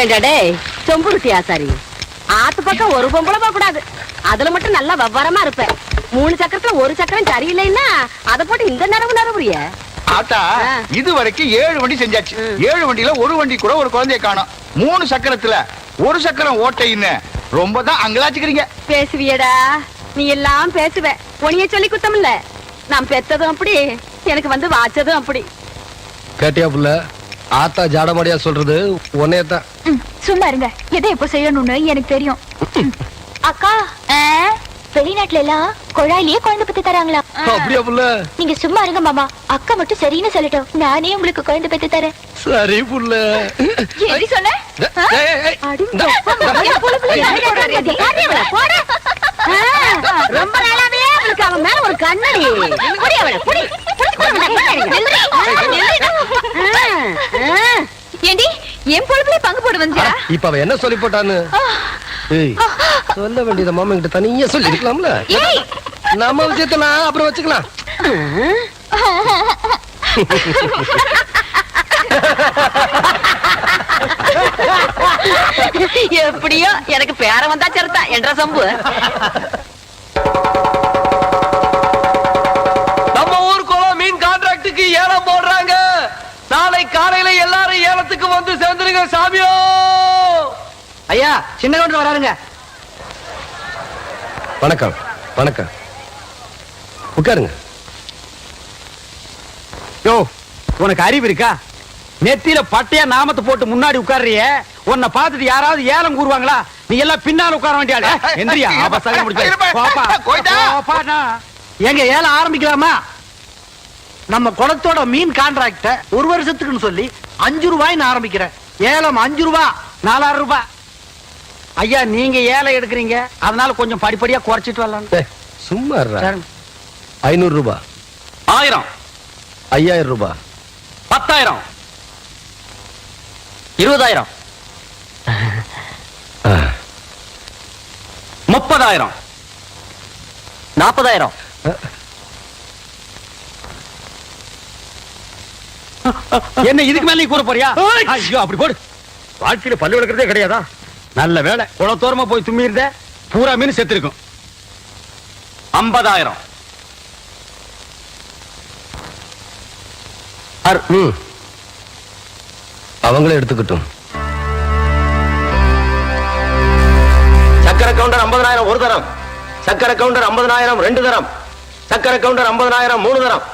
ஏண்டா டேய் சொம்புருட்டி ஆசாரி ஆத்து பக்கம் ஒரு பொம்பளை போக கூடாது. அதுல மட்டும் நல்லா வவ்வரமா இருப்ப. மூணு சக்கரத்துல ஒரு சக்கரம் சரியில்லைன்னா அத போட்டு இந்த நரவு நரவுறிய? ஆத்தா. இது வரைக்கும் ஏழு வண்டி செஞ்சாச்சு. ஏழு வண்டியில ஒரு வண்டி கூட ஒரு குழந்தைய காணோம். மூணு சக்கரத்துல ஒரு சக்கரம் ஓட்டைன்னு. ரொம்ப தான் அங்கலாச்சுக்கிறீங்க. பேசுவியடா. நீ எல்லாம் பேசுவ. உனிய சொல்லி குத்தம் இல்ல நான் பெத்ததும் அப்படி எனக்கு வந்து வாச்சதும் அப்படி. கேட்டியா புள்ள? ஆத்தா ஜாடமாடியா சொல்றது உன்னையத்தான். சும்மா இருங்க எதை எப்போ செய்யணும்னு எனக்கு தெரியும். அக்கா வெளிநாட்டுல எல்லாம் குழாயிலேயே குழந்தை பத்தி தராங்களா? அப்படியா புள்ள? நீங்க சும்மா இருங்க மாமா. அக்கா மட்டும் சரின்னு சொல்லட்டும். நானே உங்களுக்கு குழந்தை பெத்து தரேன். சரி புள்ள. எப்படி சொன்ன? ரொம்ப நாளாவே அவளுக்கு அவன் மேல ஒரு கண்ணடி புடி அவள புடி புடி, புடி அவள, புடி அவள. ஆ, ஆ. ஏண்டி என் பொழுப்புல பங்கு போட வந்தியா இப்ப அவ என்ன சொல்லி போட்டான்னு? சொல்ல வேண்டியத மாமா கிட்ட தனியா சொல்லி இருக்கலாம்ல ஏய்! நம்ம விஷயத்த நான் அப்புறம் வச்சுக்கலாம். எப்படியோ எனக்கு பேர வந்தா சரிதான் என்ற சம்பு. நம்ம ஊர் குளம் மீன் கான்ட்ராக்டுக்கு ஏலம் போடுறாங்க. நாளை காலையில எல்லாரும் ஏலத்துக்கு வந்து சேர்ந்துருங்க சாமியோ. ஐயா சின்ன கவுண்டர் வராருங்க. வணக்கம் வணக்கம். உட்காருங்க. யோ உனக்கு அறிவு இருக்கா? நெத்தியில பட்டையா நாமத்தை போட்டு முன்னாடி உட்கார்றியே. உன்னை பார்த்துட்டு யாராவது ஏலம் கூறுவாங்களா? நீ எல்லாம் பின்னால உட்கார வேண்டிய. எந்திரியா அபசகம் முடிச்சு. எங்க ஏலம் ஆரம்பிக்கலாமா? நம்ம குளத்தோட மீன் கான்ட்ராக்ட ஒரு வருஷத்துக்குன்னு சொல்லி அஞ்சு ரூபாய்னு ஆரம்பிக்கிறேன். ஏலம் அஞ்சு ரூபா நாலாயிரம் ரூபாய் ஐயா நீங்க ஏலம் எடுக்கிறீங்க. அதனால கொஞ்சம் படிப்படியா குறைச்சிட்டு வரலாம் சும்மா இருடா. ஐநூறு ரூபாய் ஆயிரம். ஐயாயிரம் ரூபாய் பத்தாயிரம். இருபதாயிரம். முப்பதாயிரம். நாற்பதாயிரம். என்ன இதுக்கு மேல நீ கூற போறியா? ஐயோ அப்படி போடு. வாழ்க்கையில பல்லு விளக்குறதே கிடையாதா? நல்ல வேலை குளத்தோரமா போய் தும்மி இருந்த பூரா மீன் செத்து இருக்கும் ஐம்பதாயிரம். அவங்களே எடுத்துக்கட்டும். சக்கர கவுண்டர் ஐம்பதனாயிரம் ஒரு தரம். சக்கர கவுண்டர் ஐம்பதனாயிரம் ரெண்டு தரம். சக்கர கவுண்டர் ஐம்பதனாயிரம் மூணு தரம்.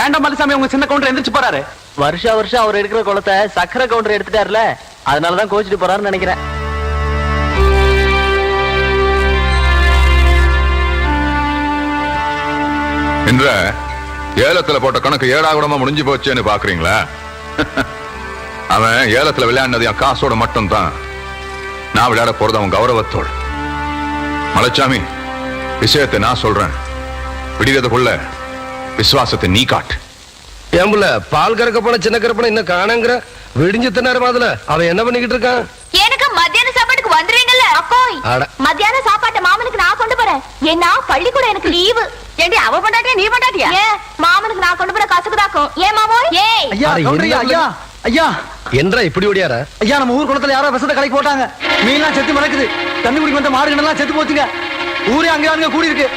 ஏண்ட மல்லிசாமி உங்க சின்ன கவுண்டர் எந்திரிச்சு போறாரு? வருஷா வருஷம் அவர் எடுக்கிற குளத்தை சக்கர கவுண்டர் எடுத்துட்டாருல அதனாலதான் கோச்சிட்டு போறாருன்னு நினைக்கிறேன். என்ற ஏலத்துல போட்ட கணக்கு ஏடாகுடமா முடிஞ்சு போச்சேன்னு பாக்குறீங்களா? அவன் ஏலத்துல விளையாடினது என் காசோட மட்டும்தான். நான் விளையாட போறது அவன் கௌரவத்தோடு. மலைச்சாமி விஷயத்தை நான் சொல்றேன். விடிகிறதுக்குள்ள விசுவாசத்தை நீ காட்டு. ஏன் புள்ள பால் கறக்க போன சின்ன கறப்பன இன்னும் காணங்கிற விடிஞ்சு தின்னாரு அதுல அவன் என்ன பண்ணிக்கிட்டு இருக்கான்? எனக்கு மத்தியான சாப்பாட்டுக்கு வந்துருவீங்கல்ல அக்கோய். அட. மத்தியான சாப்பாட்டை மாமனுக்கு நான் கொண்டு போறேன். ஏன்னா பள்ளிக்கூடம் எனக்கு லீவு ஏண்டி அவ பண்ணாட்டியா நீ பண்ணாட்டியா ஏன் மாமனுக்கு நான் கொண்டு போற கசக்குதாக்கும் ஏன் மாமோய்? ஏய் ஐயா அட, கவுண்டர் ஐயா, ஐயா. என்றா இப்படி ஓடியார? ஐயா நம்ம ஊர் குளத்துல யாரோ விஷத்தை கலக்கி போட்டாங்க. மீன்லாம் செத்து மிதக்குது. தண்ணி குடிக்க வந்த மாடு எல்லாம் செத்து போச்சுங்க. ஊரே அங்கே அங்க கூடி இருக்கு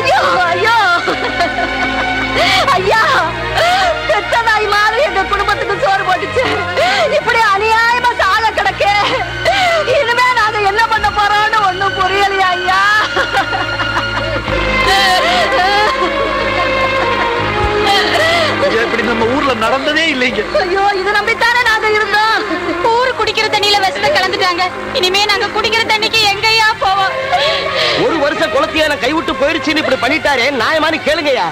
ஐயோ ஐயோ. ஐயா பெத்த நாய் மாதிரி எங்க குடும்பத்துக்கு சோறு போட்டுச்சு. இப்படி அநியாயமா சாக கிடக்கே. இனிமே நாங்க என்ன பண்ண போறோம்னு ஒண்ணும் புரியலையா ஐயா? இப்படி நம்ம ஊர்ல நடந்ததே இல்லைங்க. ஐயோ இது நம்பித்தானே நாங்க இருந்தோம் ஊரு குடிக்கிற தண்ணியில விஷத்தை கலந்துட்டாங்க. இனிமே நாங்க குடிக்கிற தண்ணிக்கு எங்கயா போவோம். ஒரு வருஷம் குளத்தையில கைவிட்டு போயிருச்சுன்னு இப்படி பண்ணிட்டாரே நியாயமானு கேளுங்கய்யா.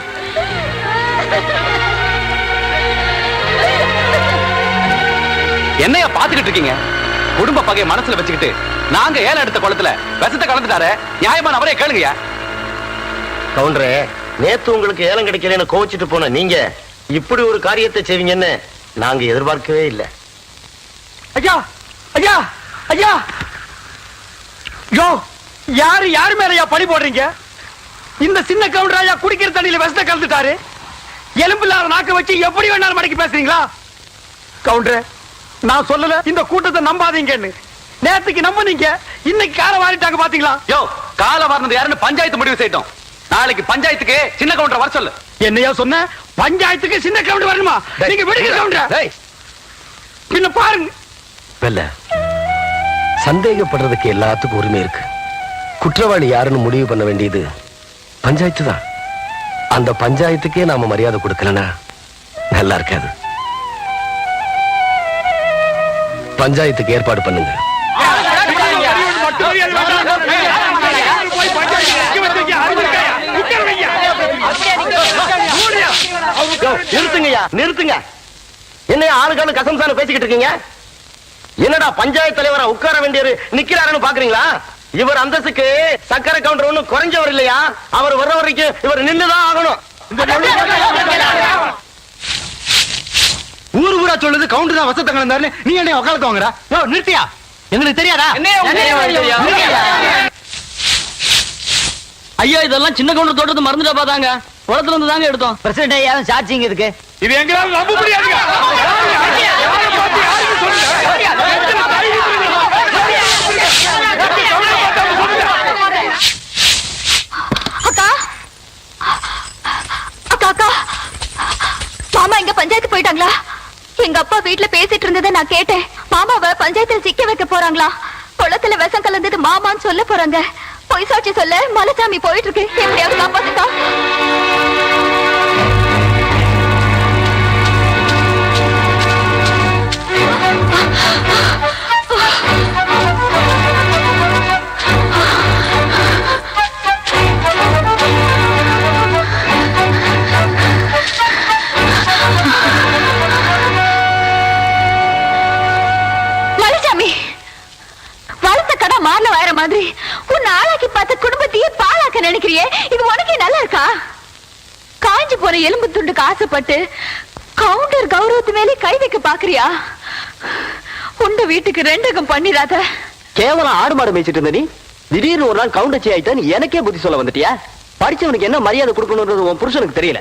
என்னையா பாத்துக்கிட்டு இருக்கீங்க? குடும்ப பகைய மனசுல வச்சுக்கிட்டு நாங்க ஏலம் எடுத்த குளத்துல விஷத்தை கலந்துட்டாரு நியாயமான அவரே கேளுங்கயா கவுண்டரே நேத்து உங்களுக்கு ஏலம் கிடைக்கலன்னு கோச்சிட்டு போன நீங்க இப்படி ஒரு காரியத்தை செய்வீங்கன்னு நாங்க எதிர்பார்க்கவே இல்லை. ஐயா ஐயா ஐயா. யோ யாரு யாரு மேலயா பழி போடுறீங்க? இந்த சின்ன கவுண்டர் ஐயா குடிக்கிற தண்ணியில விஷத்தை கலந்துட்டாரு. எலும்பு இல்லாத நாக்க வச்சு எப்படி வேணாலும் மடக்கி பேசுறீங்களா? கவுண்டர் நான் சொல்லல இந்த கூட்டத்தை நம்பாதீங்கன்னு. நேத்துக்கு நம்புனீங்க இன்னைக்கு கால வாரிட்டாங்க பாத்தீங்களா? யோ கால வாரினது யாருன்னு பஞ்சாயத்து முடிவு செய்யட்டும். நாளைக்கு பஞ்சாயத்துக்கு சின்ன கவுண்டர் வர சொல்லு. என்னையா சொன்ன? பஞ்சாயத்துக்கு சின்ன கவுண்டர் வரணுமா? நீங்க விடுங்க கவுண்டர். பின்ன பாருங்க. வெல்ல. சந்தேகப்படுறதுக்கு எல்லாத்துக்கும் உரிமை இருக்கு. குற்றவாளி யாருன்னு முடிவு பண்ண வேண்டியது பஞ்சாயத்து தான். அந்த பஞ்சாயத்துக்கே நாம மரியாதை கொடுக்கலனா நல்லா இருக்காது. பஞ்சாயத்துக்கு ஏற்பாடு பண்ணுங்க. நிறுத்துங்கய்யா நிறுத்துங்க. என்ன ஆளுக்கான கசம்சான பேசிக்கிட்டு இருக்கீங்க? என்னடா பஞ்சாயத்து தலைவரா உட்கார வேண்டியவர் நிக்கிறாருன்னு பாக்குறீங்களா? இவர் அந்தஸ்துக்கு சக்கரை கவுண்டர் ஒண்ணும் குறைஞ்சவர் இல்லையா? அவர் வர்ற வரைக்கும் இவர் நின்னுதான் ஆகணும். ஊர் ஊரா சொல்லுது கவுண்டர் தான் வசத்த கலந்தாருன்னு. நீ என்ன உக்காலத்து வாங்குற? யோ நிறுத்தியா? எங்களுக்கு தெரியாதா? ஐயா இதெல்லாம் சின்ன கவுண்டர் தோட்டத்தை மறந்துட்டா பாத்தாங்க. குளத்துல இருந்து தாங்க எடுத்தோம். பிரசிடண்ட் ஐயா சாட்சிங்க இதுக்கு? இது எங்களால நம்ப முடியாதுங்க அக்கா அக்கா அக்கா மாமா எங்க பஞ்சாயத்து போயிட்டாங்களா? எங்க அப்பா வீட்டுல பேசிட்டு இருந்ததை நான் கேட்டேன். மாமாவை பஞ்சாயத்துல சிக்க வைக்க போறாங்களா? குளத்துல விஷம் கலந்தது மாமான்னு சொல்ல போறாங்க. பொய் சாட்சி சொல்ல மலைச்சாமி போயிட்டு இருக்கு. எப்படியாவது காப்பாத்துக்கா ஆசைப்பட்டு கவுண்டர் கௌரவத்து மேலே கை வைக்க பாக்குறியா உண்ட வீட்டுக்கு ரெண்டகம் பண்ணிடாத. கேவலம் ஆடு மாடு மேய்ச்சிட்டு இருந்த நீ? திடீர்னு ஒரு நாள் கவுண்டச்சி ஆயிட்டான்னு எனக்கே புத்தி சொல்ல வந்துட்டியா? படிச்சவனுக்கு என்ன மரியாதை கொடுக்கணும்ன்றது உன் புருஷனுக்கு தெரியல.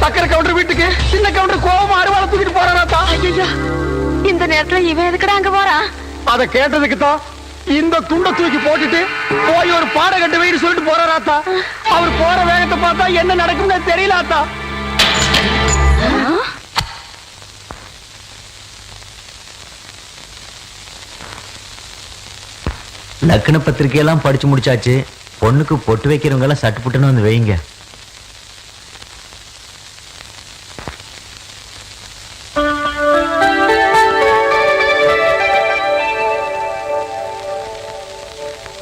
சக்கரை கவுண்டர் வீட்டுக்கு சின்ன கவுண்டர் கோவமா அருவாளை தூக்கிட்டு போறாராத்தா இந்த நேரத்துல இவன் எதுக்குடா அங்க போறான் அத கேட்டதுக்கு தான் இந்த துண்டை தூக்கி போட்டுட்டு போய் ஒரு பாட கட்டு வைன்னு சொல்லிட்டு போறாராத்தா அவர் போற வேகத்தை பார்த்தா என்ன நடக்கும்னு தெரியல ஆத்தா லக்ன பத்திரிக்கையெல்லாம் படிச்சு முடிச்சாச்சு. பொண்ணுக்கு பொட்டு வைக்கிறவங்க எல்லாம் சட்டு புட்டுன்னு வந்து வைங்க.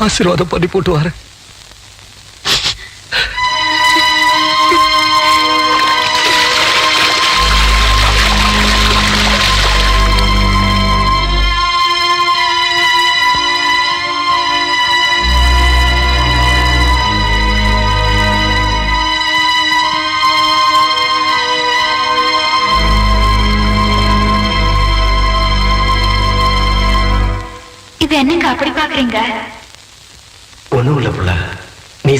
ஆசீர்வாதம் பண்ணி போட்டு வரேன்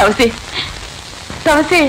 తవసి తవసి